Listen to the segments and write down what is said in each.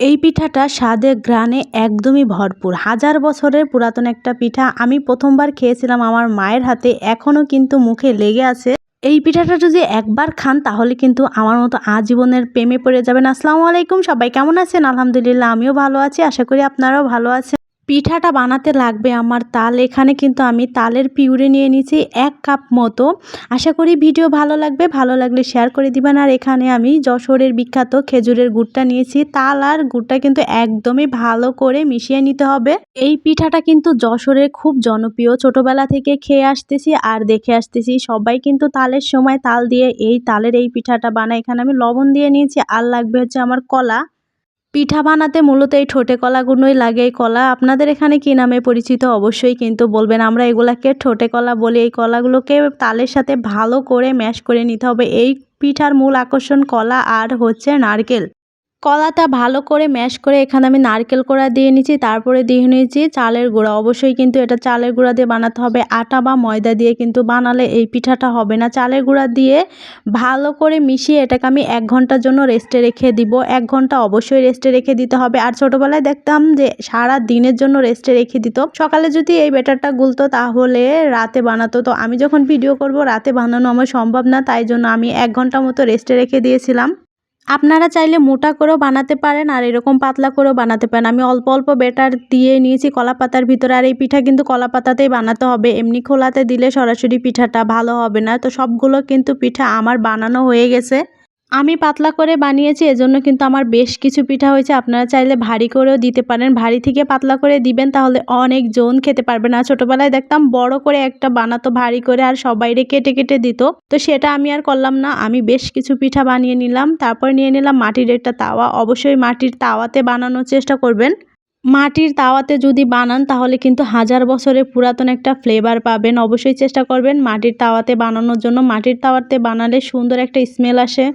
এই পিঠাটা স্বাদে গ্রানে একদমই ভরপুর। হাজার বছরের পুরাতন একটা পিঠা আমি প্রথমবার খেয়েছিলাম আমার মায়ের হাতে, এখনও কিন্তু মুখে লেগে আছে। এই পিঠাটা যদি একবার খান, তাহলে কিন্তু আমার মতো আজীবনের প্রেমে পড়ে যাবেন। আসসালামু আলাইকুম, সবাই কেমন আছেন? আলহামদুলিল্লাহ, আমিও ভালো আছি, আশা করি আপনারাও ভালো আছেন। পিঠাটা বানাতে লাগবে আমার তাল। এখানে কিন্তু আমি তালের পিউরে নিয়ে নিয়েছি এক কাপ মতো। আশা করি ভিডিও ভালো লাগবে, ভালো লাগলে শেয়ার করে দিবেন। আর এখানে আমি যশোরের বিখ্যাত খেজুরের গুড়টা নিয়েছি। তাল আর গুড়টা কিন্তু একদমই ভালো করে মিশিয়ে নিতে হবে। এই পিঠাটা কিন্তু যশোরের খুব জনপ্রিয়। ছোটবেলা থেকে খেয়ে আসতেছি আর দেখে আসতেছি। সবাই কিন্তু তালের সময় তাল দিয়ে এই তালের এই পিঠাটা বানায়। এখানে আমি লবণ দিয়ে নিয়েছি। আর লাগবে হচ্ছে আমার কলা। পিঠা বানাতে মূলত এই ঠোঁটে কলাগুলোই লাগে। এই কলা আপনাদের এখানে কী নামে পরিচিত? অবশ্যই কিন্তু বলবেন। আমরা এগুলাকে ঠোঁটে কলা বলি। এই কলাগুলোকে তালের সাথে ভালো করে ম্যাশ করে নিতে হবে। এই পিঠার মূল আকর্ষণ কলা আর হচ্ছে নারকেল। কলাটা ভালো করে ম্যাশ করে এখানে আমি নারকেল কোড়া দিয়ে নিচ্ছি তারপরে দিয়ে নিয়েছি চালের গুঁড়া। অবশ্যই কিন্তু এটা চালের গুঁড়া দিয়ে বানাতে হবে। আটা বা ময়দা দিয়ে কিন্তু বানালে এই পিঠাটা হবে না। চালের গুঁড়া দিয়ে ভালো করে মিশিয়ে এটাকে আমি এক ঘণ্টার জন্য রেস্টে রেখে দিব। এক ঘণ্টা অবশ্যই রেস্টে রেখে দিতে হবে। আর ছোটোবেলায় দেখতাম যে সারা দিনের জন্য রেস্টে রেখে দিত। সকালে যদি এই ব্যাটারটা গুলতো তাহলে রাতে বানাতো। তো আমি যখন ভিডিও করব, রাতে বানানো আমার সম্ভব না। তাই জন্য আমি এক ঘণ্টা মতো রেস্টে রেখে দিয়েছিলাম। আপনারা চাইলে মোটা করেও বানাতে পারেন আর এরকম পাতলা করেও বানাতে পারেন। আমি অল্প অল্প বেটার দিয়ে নিয়েছি কলা পাতার ভিতরে আর এই পিঠা কিন্তু কলা পাতাতেই বানাতে হবে। এমনি খোলাতে দিলে সরাসরি পিঠাটা ভালো হবে না। তো সবগুলো কিন্তু পিঠা আমার বানানো হয়ে গেছে। আমি পাতলা করে বানিয়েছি, এজন্য কিন্তু আমার বেশ কিছু পিঠা হয়েছে। আপনারা চাইলে ভারী করেও দিতে পারেন। ভারী থেকে পাতলা করে দিবেন, তাহলে অনেক জন খেতে পারবে না। ছোটোবেলায় দেখতাম বড় করে একটা বানাতো ভারী করে, আর সবাইরে কেটে কেটে দিত। তো সেটা আমি আর করলাম না। আমি বেশ কিছু পিঠা বানিয়ে নিলাম। তারপর নিয়ে নিলাম মাটির একটা তাওয়া। অবশ্যই মাটির তাওয়াতে বানানোর চেষ্টা করবেন। মাটির তাওয়াতে যদি বানান, তাহলে কিন্তু হাজার বছরের পুরাতন একটা ফ্লেভার পাবেন। অবশ্যই চেষ্টা করবেন মাটির তাওয়াতে বানানোর জন্য। মাটির তাওয়াতে বানালে সুন্দর একটা স্মেল আসে।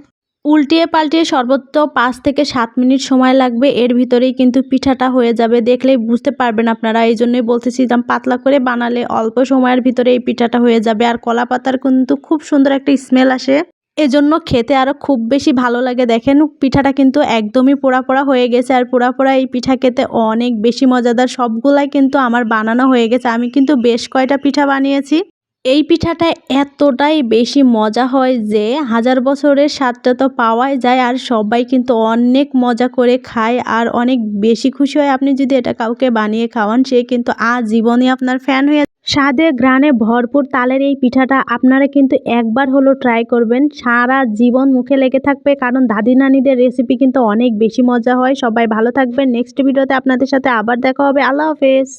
উল্টিয়ে পাল্টিয়ে সর্বোচ্চ পাঁচ থেকে সাত মিনিট সময় লাগবে, এর ভিতরেই কিন্তু পিঠাটা হয়ে যাবে। দেখলেই বুঝতে পারবেন আপনারা, এই জন্যই বলতেছিলাম পাতলা করে বানালে অল্প সময়ের ভিতরে এই পিঠাটা হয়ে যাবে। আর কলা পাতার কিন্তু খুব সুন্দর একটা স্মেল আসে। এজন্য খেতে আরও খুব বেশি ভালো লাগে। দেখেন, পিঠাটা কিন্তু একদমই পোড়া পোড়া হয়ে গেছে। আর পোড়া পোড়া এই পিঠা খেতে অনেক বেশি মজাদার। সবগুলাই কিন্তু আমার বানানো হয়ে গেছে। আমি কিন্তু বেশ কয়টা পিঠা বানিয়েছি। এই পিঠাটা এতটাই বেশি মজা হয় যে হাজার বছরের স্বাদটা তো পাওয়াই যায় আর সবাই কিন্তু অনেক মজা করে খায় আর অনেক বেশি খুশি হয়। আপনি যদি এটা কাউকে বানিয়ে খাওয়ান, সে কিন্তু আজীবনই আপনার ফ্যান হয়ে স্বাদে গ্রানে ভরপুর তালের এই পিঠাটা আপনারা কিন্তু একবার হলো ট্রাই করবেন। সারা জীবন মুখে লেগে থাকবে, কারণ দাদি নানিদের রেসিপি কিন্তু অনেক বেশি মজা হয়। সবাই ভালো থাকবেন। নেক্সট ভিডিওতে আপনাদের সাথে আবার দেখা হবে। আল্লাহ হাফেজ।